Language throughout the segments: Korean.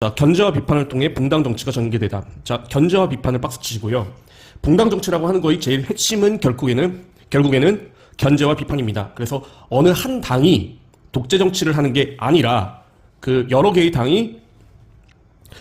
자, 견제와 비판을 통해 붕당 정치가 전개되다. 자, 견제와 비판을 박스 치시고요. 붕당 정치라고 하는 거의 제일 핵심은 결국에는 결국에는 견제와 비판입니다. 그래서 어느 한 당이 독재 정치를 하는 게 아니라 그 여러 개의 당이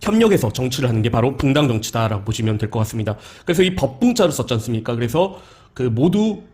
협력해서 정치를 하는 게 바로 붕당 정치다라고 보시면 될 것 같습니다. 그래서 이 법붕자를 썼지 않습니까? 그래서 그 모두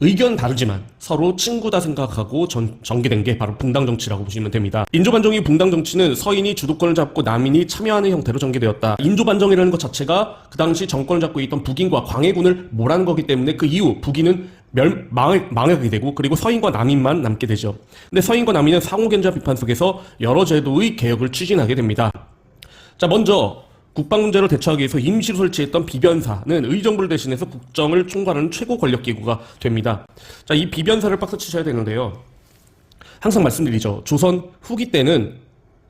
의견 다르지만 서로 친구다 생각하고 전, 전개된 게 바로 붕당 정치라고 보시면 됩니다. 인조 반정의 붕당 정치는 서인이 주도권을 잡고 남인이 참여하는 형태로 전개되었다. 인조 반정이라는 것 자체가 그 당시 정권을 잡고 있던 북인과 광해군을 몰아는 거기 때문에 그 이후 북인은 멸, 망, 망하게 되고 그리고 서인과 남인만 남게 되죠. 근데 서인과 남인은 상호견자 비판 속에서 여러 제도의 개혁을 추진하게 됩니다. 자, 먼저 국방 문제를 대처하기 위해서 임시로 설치했던 비변사는 의정부를 대신해서 국정을 총괄하는 최고 권력 기구가 됩니다. 자, 이 비변사를 박스 치셔야 되는데요. 항상 말씀드리죠. 조선 후기 때는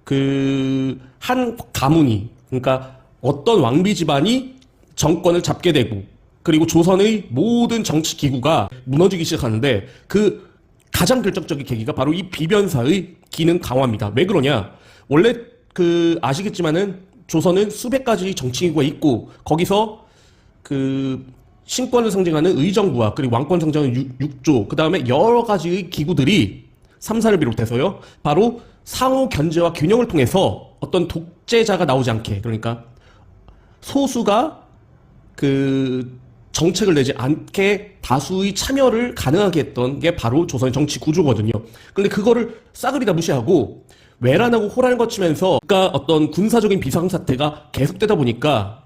그 한 가문이 그러니까 어떤 왕비 집안이 정권을 잡게 되고 그리고 조선의 모든 정치 기구가 무너지기 시작하는데 그 가장 결정적인 계기가 바로 이 비변사의 기능 강화입니다. 왜 그러냐? 원래 그 아시겠지만은 조선은 수백 가지 정치기구가 있고 거기서 그 신권을 상징하는 의정부와 그리고 왕권 상징하는 육- 육조 그 다음에 여러 가지의 기구들이 삼사를 비롯해서요 바로 상호 견제와 균형을 통해서 어떤 독재자가 나오지 않게 그러니까 소수가 그 정책을 내지 않게 다수의 참여를 가능하게 했던 게 바로 조선의 정치 구조거든요. 근데 그거를 싸그리 다 무시하고 외란하고 호란을 거치면서 그러니까 어떤 군사적인 비상사태가 계속되다 보니까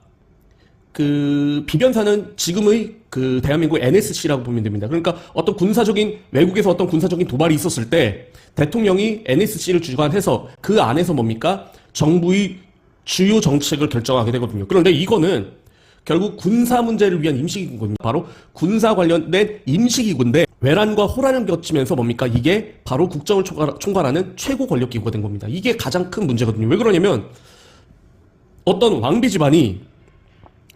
그 비변사는 지금의 그 대한민국 NSC라고 보면 됩니다. 그러니까 어떤 군사적인 외국에서 어떤 군사적인 도발이 있었을 때 대통령이 NSC를 주관해서 그 안에서 뭡니까 정부의 주요 정책을 결정하게 되거든요. 그런데 이거는 결국 군사 문제를 위한 임시기구입니다. 바로 군사 관련된 임시기구인데 외란과 호란을 거치면서 뭡니까 이게 바로 국정을 총괄- 총괄하는 최고 권력 기구가 된 겁니다. 이게 가장 큰 문제거든요. 왜 그러냐면 어떤 왕비 집안이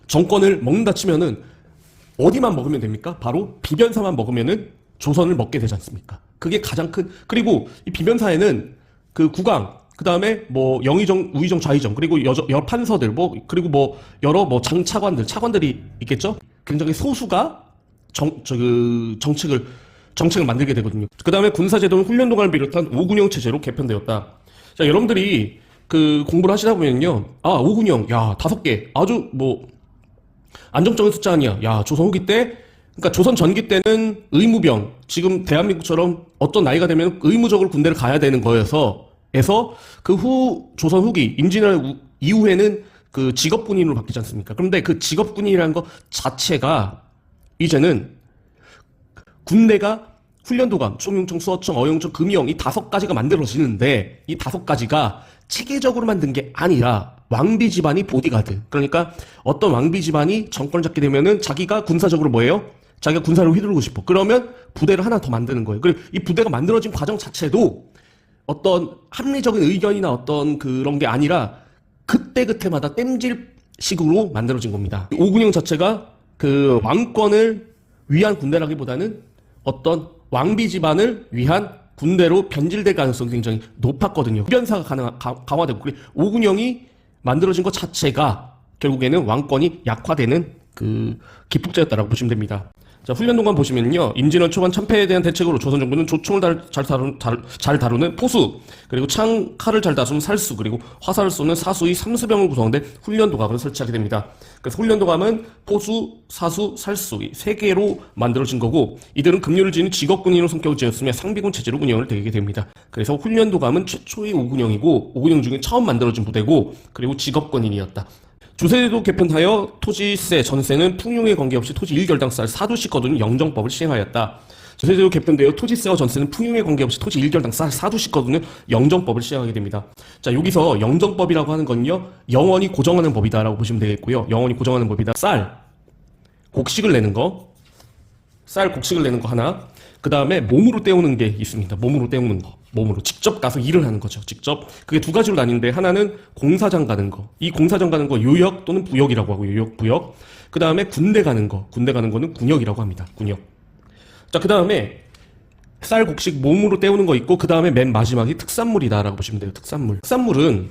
정권을 먹는다 치면은 어디만 먹으면 됩니까? 바로 비변사만 먹으면은 조선을 먹게 되지 않습니까? 그게 가장 큰 그리고 이 비변사에는 그 국왕 그 다음에 뭐 영의정, 우의정, 좌의정 그리고 여러, 여러 판서들 뭐 그리고 뭐 여러 뭐 장차관들 차관들이 있겠죠? 굉장히 소수가 정, 저, 그 정책을 정책을 만들게 되거든요. 그 다음에 군사제도는 훈련 동안을 비롯한 5군형 체제로 개편되었다. 자, 여러분들이 그 공부를 하시다 보면요. 아, 5군형, 야, 다섯 개. 아주 뭐, 안정적인 숫자 아니야. 야, 조선 후기 때, 그러니까 조선 전기 때는 의무병, 지금 대한민국처럼 어떤 나이가 되면 의무적으로 군대를 가야 되는 거여서, 에서 그 후, 조선 후기, 임진월 우- 이후에는 그 직업군인으로 바뀌지 않습니까? 그런데 그 직업군인이라는 것 자체가 이제는 군대가 훈련도감, 총용청, 수어청, 어용청, 금영 이 다섯 가지가 만들어지는데 이 다섯 가지가 체계적으로 만든 게 아니라 왕비 집안이 보디가드. 그러니까 어떤 왕비 집안이 정권을 잡게 되면은 자기가 군사적으로 뭐예요? 자기가 군사를 휘두르고 싶어. 그러면 부대를 하나 더 만드는 거예요. 그리고 이 부대가 만들어진 과정 자체도 어떤 합리적인 의견이나 어떤 그런 게 아니라 그때그때마다 땜질 식으로 만들어진 겁니다. 오군형 자체가 그 왕권을 위한 군대라기보다는 어떤 왕비 집안을 위한 군대로 변질될 가능성이 굉장히 높았거든요. 변사가 가능 가, 강화되고 그리고 오군형이 만들어진 것 자체가 결국에는 왕권이 약화되는 그 기폭제였다라고 보시면 됩니다. 자, 훈련 동안 보시면요. 임진월 초반 참패에 대한 대책으로 조선 정부는 조총을 달- 잘, 다루, 잘, 잘 다루는 포수, 그리고 창, 칼을 잘 다루는 살수, 그리고 화살을 쏘는 사수의 삼수병을 구성된 훈련 도감을 설치하게 됩니다. 그래서 훈련 도감은 포수, 사수, 살수 이 세 개로 만들어진 거고 이들은 급료를 지는 직업군인으로 성격을 지었으며 상비군 체제로 운영을 되게 됩니다. 그래서 훈련 도감은 최초의 오군형이고 오군형 중에 처음 만들어진 부대고 그리고 직업군인이었다. 주세도 개편하여 토지세, 전세는 풍요에 관계없이 토지 1결당 쌀 사두씩 거두는 영정법을 시행하였다. 주세도 개편되어 토지세와 전세는 풍요에 관계없이 토지 1결당 쌀 사두씩 거두는 영정법을 시행하게 됩니다. 자, 여기서 영정법이라고 하는 건요, 영원히 고정하는 법이다라고 보시면 되겠고요. 영원히 고정하는 법이다. 쌀, 곡식을 내는 거, 쌀 곡식을 내는 거 하나, 그 다음에 몸으로 때우는 게 있습니다. 몸으로 때우는 거. 몸으로. 직접 가서 일을 하는 거죠. 직접. 그게 두 가지로 나뉘는데, 하나는 공사장 가는 거. 이 공사장 가는 거 요역 또는 부역이라고 하고, 요역, 부역. 그 다음에 군대 가는 거. 군대 가는 거는 군역이라고 합니다. 군역. 자, 그 다음에 쌀 곡식 몸으로 때우는 거 있고, 그 다음에 맨 마지막이 특산물이다라고 보시면 돼요. 특산물. 특산물은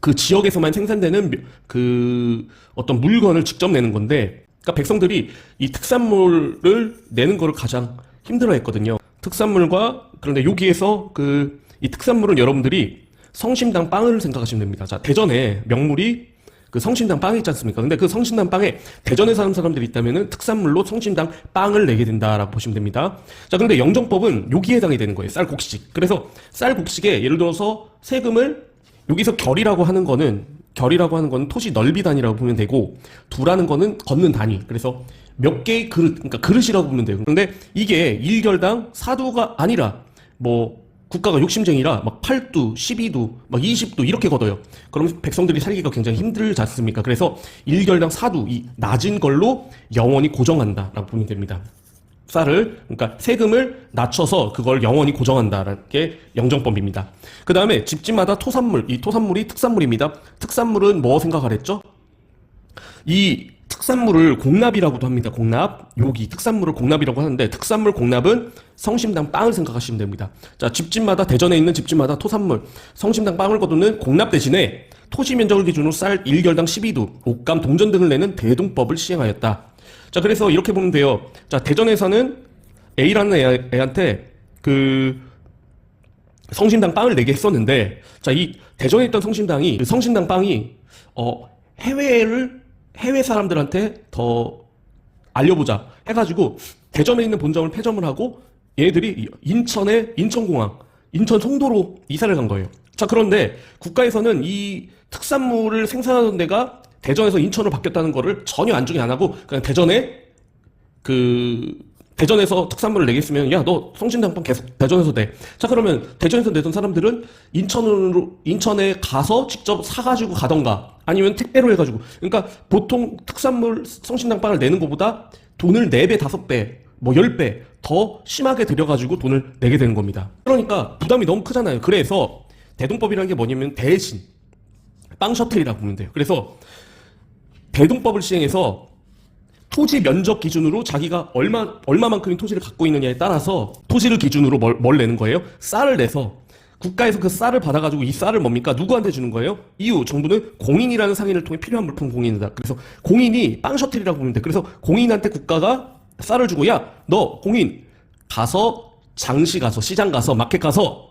그 지역에서만 생산되는 묘- 그 어떤 물건을 직접 내는 건데, 그러니까 백성들이 이 특산물을 내는 거를 가장 힘들어했거든요. 특산물과 그런데 여기에서 그 이 특산물은 여러분들이 성심당 빵을 생각하시면 됩니다. 자 대전에 명물이 그 성심당 빵이 있지 않습니까? 근데 그 성심당 빵에 대전에 사는 사람들이 있다면은 특산물로 성심당 빵을 내게 된다라고 보시면 됩니다. 자, 그런데 영정법은 여기에 해당이 되는 거예요. 쌀국식. 그래서 쌀국식에 예를 들어서 세금을 여기서 결이라고 하는 거는 결이라고 하는 거는 토지 넓이 단위라고 보면 되고 두라는 거는 걷는 단위. 그래서 몇 개의 그릇, 그러니까 그릇이라고 보면 돼요. 그런데 이게 일결당 사두가 아니라 뭐 국가가 욕심쟁이라 막 8두, 12두, 막 20두 이렇게 걷어요. 그럼 백성들이 살기가 굉장히 힘들지 않습니까? 그래서 일결당 사두, 이 낮은 걸로 영원히 고정한다라고 보면 됩니다. 쌀을 그러니까 세금을 낮춰서 그걸 영원히 고정한다라는 게 영정법입니다. 그 다음에 집집마다 토산물, 이 토산물이 특산물입니다. 특산물은 뭐 생각하랬죠? 이 특산물을 공납이라고도 합니다. 공납. 여기 특산물을 공납이라고 하는데 특산물 공납은 성심당 빵을 생각하시면 됩니다. 자, 집집마다 대전에 있는 집집마다 토산물 성심당 빵을 거두는 공납 대신에 토지 면적을 기준으로 쌀 1결당 12두, 옷감, 동전 등을 내는 대동법을 시행하였다. 자, 그래서 이렇게 보면 돼요. 자, 대전에서는 A라는 애, 애한테 그 성심당 빵을 내게 했었는데, 자, 이 대전에 있던 성심당이, 그 성심당 빵이, 어, 해외를, 해외 사람들한테 더 알려보자 해가지고, 대전에 있는 본점을 폐점을 하고, 얘들이 인천에, 인천공항, 인천 송도로 이사를 간 거예요. 자, 그런데 국가에서는 이 특산물을 생산하던 데가 대전에서 인천으로 바뀌었다는 거를 전혀 안중에 안 하고, 그냥 대전에 그 대전에서 특산물을 내겠으면 야 너 성심당빵 계속 대전에서 내. 자 그러면 대전에서 내던 사람들은 인천으로 인천에 가서 직접 사가지고 가던가 아니면 택배로 해가지고 그러니까 보통 특산물 성심당빵을 내는 것보다 돈을 4배 5배 뭐 10배 더 심하게 들여가지고 돈을 내게 되는 겁니다. 그러니까 부담이 너무 크잖아요. 그래서 대동법이라는 게 뭐냐면 대신 빵 셔틀이라고 보면 돼요. 그래서 대동법을 시행해서 토지 면적 기준으로 자기가 얼마 얼마만큼의 토지를 갖고 있느냐에 따라서 토지를 기준으로 뭘, 뭘 내는 거예요? 쌀을 내서 국가에서 그 쌀을 받아가지고 이 쌀을 뭡니까 누구한테 주는 거예요? 이후 정부는 공인이라는 상인을 통해 필요한 물품 공인이다. 그래서 공인이 빵 셔틀이라고 보면 돼. 그래서 공인한테 국가가 쌀을 주고 야 너 공인 가서 장시 가서 시장 가서 마켓 가서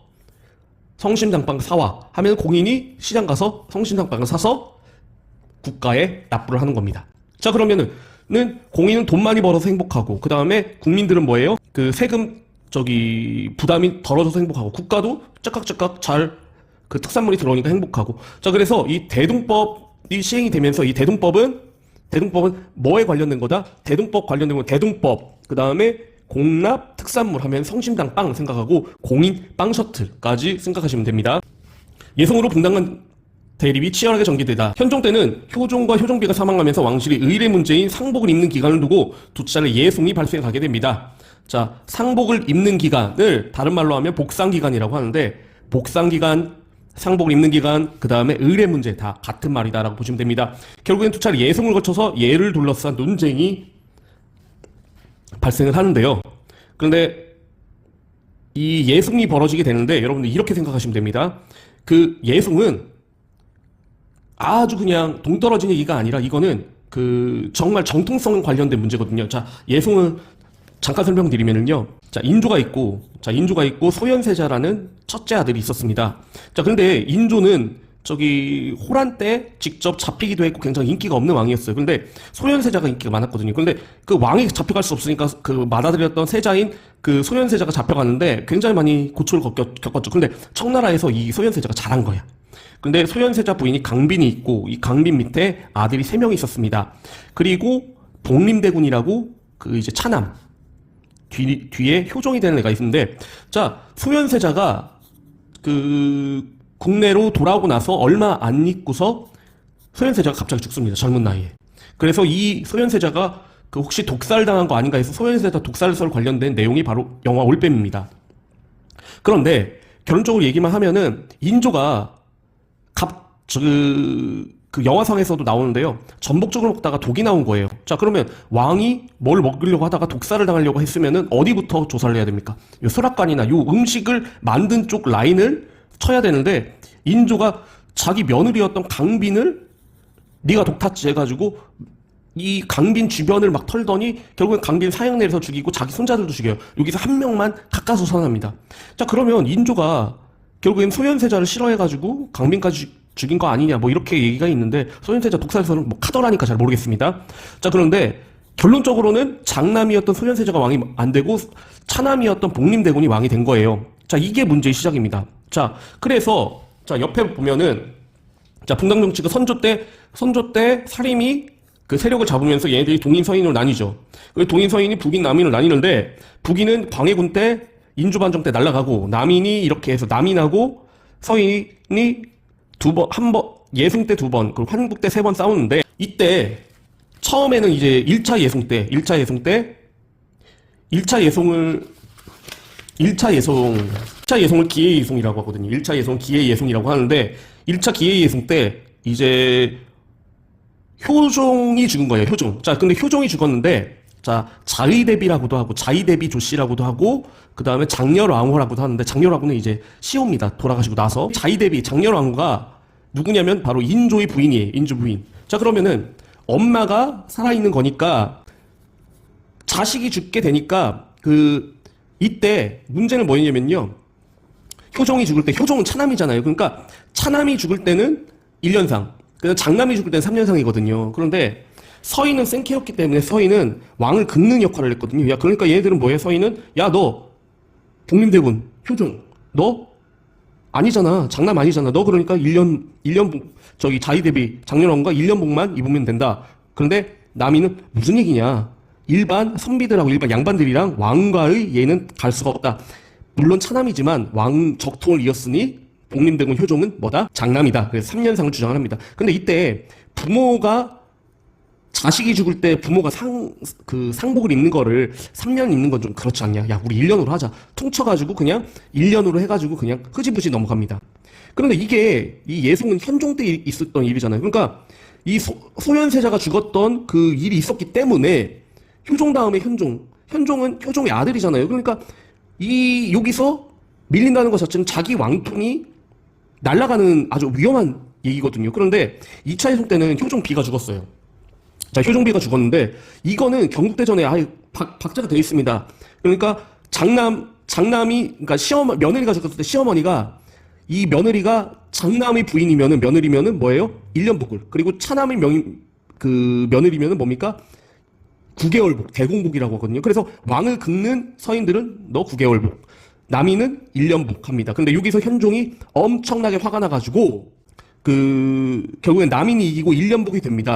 성심당빵 사와 하면 공인이 시장 가서 성심당빵을 사서 국가에 납부를 하는 겁니다. 자 그러면은 는 공인은 돈 많이 벌어서 행복하고 그 다음에 국민들은 뭐예요? 그 세금 저기 부담이 덜어져서 행복하고 국가도 짝깍짝깍 잘 그 특산물이 들어오니까 행복하고 자 그래서 이 대동법이 시행이 되면서 이 대동법은 대동법은 뭐에 관련된 거다? 대동법 관련된 건 대동법 그 다음에 공납 특산물 하면 성심당 빵 생각하고 공인 빵 셔틀까지 생각하시면 됩니다. 예성으로 분당한 대립이 치열하게 전개되다. 현종 때는 효종과 효종비가 사망하면서 왕실이 의례 문제인 상복을 입는 기간을 두고 두 차례 예송이 발생하게 됩니다. 자, 상복을 입는 기간을 다른 말로 하면 복상 기간이라고 하는데 복상 기간, 상복을 입는 기간, 그 다음에 의례 문제 다 같은 말이다라고 보시면 됩니다. 결국엔 두 차례 예송을 거쳐서 예를 둘러싼 논쟁이 발생을 하는데요. 그런데 이 예송이 벌어지게 되는데 여러분들 이렇게 생각하시면 됩니다. 그 예송은 아주 그냥 동떨어진 얘기가 아니라 이거는 그 정말 정통성 관련된 문제거든요. 자, 예송을 잠깐 설명드리면은요. 자, 인조가 있고, 자, 인조가 있고 소현세자라는 첫째 아들이 있었습니다. 자, 근데 인조는 저기 호란 때 직접 잡히기도 했고 굉장히 인기가 없는 왕이었어요. 근데 소현세자가 인기가 많았거든요. 근데 그 왕이 잡혀갈 수 없으니까 그 맏아들이었던 세자인 그 소현세자가 잡혀갔는데 굉장히 많이 고초를 겪, 겪었죠. 근데 청나라에서 이 소현세자가 잘한 거야. 근데 소현세자 부인이 강빈이 있고 이 강빈 밑에 아들이 세 명이 있었습니다. 그리고 복림대군이라고 그 이제 차남 뒤 뒤에 효종이 되는 애가 있는데 자 소현세자가 그 국내로 돌아오고 나서 얼마 안 있고서 소현세자가 갑자기 죽습니다. 젊은 나이에. 그래서 이 소현세자가 그 혹시 독살 당한 거 아닌가 해서 소현세자 독살설 관련된 내용이 바로 영화 올빼미입니다. 그런데 결론적으로 얘기만 하면은 인조가 갑, 그, 그 영화상에서도 나오는데요. 전복죽을 먹다가 독이 나온 거예요. 자, 그러면 왕이 뭘 먹으려고 하다가 독살을 당하려고 했으면은 어디부터 조사를 해야 됩니까? 요 수락관이나 요 음식을 만든 쪽 라인을 쳐야 되는데, 인조가 자기 며느리였던 강빈을 네가 독타치 해가지고 이 강빈 주변을 막 털더니 결국엔 강빈 사형 내려서 죽이고 자기 손자들도 죽여요. 여기서 한 명만 가까스 선언합니다. 자 그러면 인조가 결국엔 소현세자를 싫어해가지고 강빈까지 죽- 죽인 거 아니냐 뭐 이렇게 얘기가 있는데 소현세자 독사에서는 뭐 카더라니까 잘 모르겠습니다. 자 그런데 결론적으로는 장남이었던 소현세자가 왕이 안 되고 차남이었던 복림대군이 왕이 된 거예요. 자 이게 문제의 시작입니다. 자 그래서 자 옆에 보면은 자, 분당 정치가 선조 때, 선조 때 사림이 그 세력을 잡으면서 얘네들이 동인 서인으로 나뉘죠. 그 동인 서인이 북인 남인으로 나뉘는데 북인은 광해군 때 인조반정 때 날아가고 남인이 이렇게 해서 남인하고 서인이 두 번, 한 번, 예승 때 두 번, 그리고 환국 때 세 번 싸우는데 이때 처음에는 이제 1차 예송 때, 1차 예송 때 1차 예송을 1차 예송, 1차 예송을 기회 예송이라고 하거든요. 1차 예송 기회 예송이라고 하는데 1차 기회 예송 때 이제 효종이 죽은 거예요. 효종. 자, 근데 효종이 죽었는데 자, 자의대비라고도 하고 자의대비 조씨라고도 하고 그다음에 장렬왕후라고도 하는데 장렬왕후는 이제 시호입니다. 돌아가시고 나서 자의대비 장렬왕후가 누구냐면 바로 인조의 부인이에요. 인조 부인. 자, 그러면은 엄마가 살아 있는 거니까 자식이 죽게 되니까 그 이때 문제는 뭐냐면요. 효종이 죽을 때 효종은 차남이잖아요. 그러니까 차남이 죽을 때는 1년상, 그다음 장남이 죽을 때는 3년상이거든요. 그런데 서인은 생캐였기 때문에 서인은 왕을 긁는 역할을 했거든요. 야, 그러니까 얘네들은 뭐해? 서인은 야, 너 독림대군 효종 너 아니잖아. 장남 아니잖아. 너 그러니까 1년 1년 복- 저기 자위 대비 장년원과 1년 복만 입으면 된다. 그런데 남이는 무슨 얘기냐? 일반 선비들하고 일반 양반들이랑 왕과의 얘는 갈 수가 없다. 물론 차남이지만 왕 적통을 이었으니 복림대군 효종은 뭐다? 장남이다. 그래서 3년상을 주장을 합니다. 근데 이때 부모가 자식이 죽을 때 부모가 상, 그 상복을 입는 거를 3년 입는 건 좀 그렇지 않냐. 야, 우리 1년으로 하자. 퉁쳐가지고 그냥 1년으로 해가지고 그냥 흐지부지 넘어갑니다. 그런데 이게 이 예송은 현종 때 일- 있었던 일이잖아요. 그러니까 이 소, 소현세자가 죽었던 그 일이 있었기 때문에 효종 다음에 현종. 현종은 효종의 아들이잖아요. 그러니까 이 여기서 밀린다는 것 자체는 자기 왕통이 날아가는 아주 위험한 얘기거든요. 그런데 2차 예송 때는 효종 B가 죽었어요. 자, 효종비가 죽었는데 이거는 경국대전에 아예 박, 박자가 되어 있습니다. 그러니까 장남 장남이 그러니까 시어머 며느리가 죽었을 때 시어머니가 이 며느리가 장남의 부인이면은 며느리면은 뭐예요? 1년 복을. 그리고 차남의 명, 그 며느리면은 뭡니까? 9개월 복, 대공복이라고 하거든요. 그래서 왕을 긁는 서인들은 너 9개월 복. 남이는 1년 복합니다. 근데 여기서 현종이 엄청나게 화가 나가지고 그 결국엔 남인이 이기고 1년 복이 됩니다.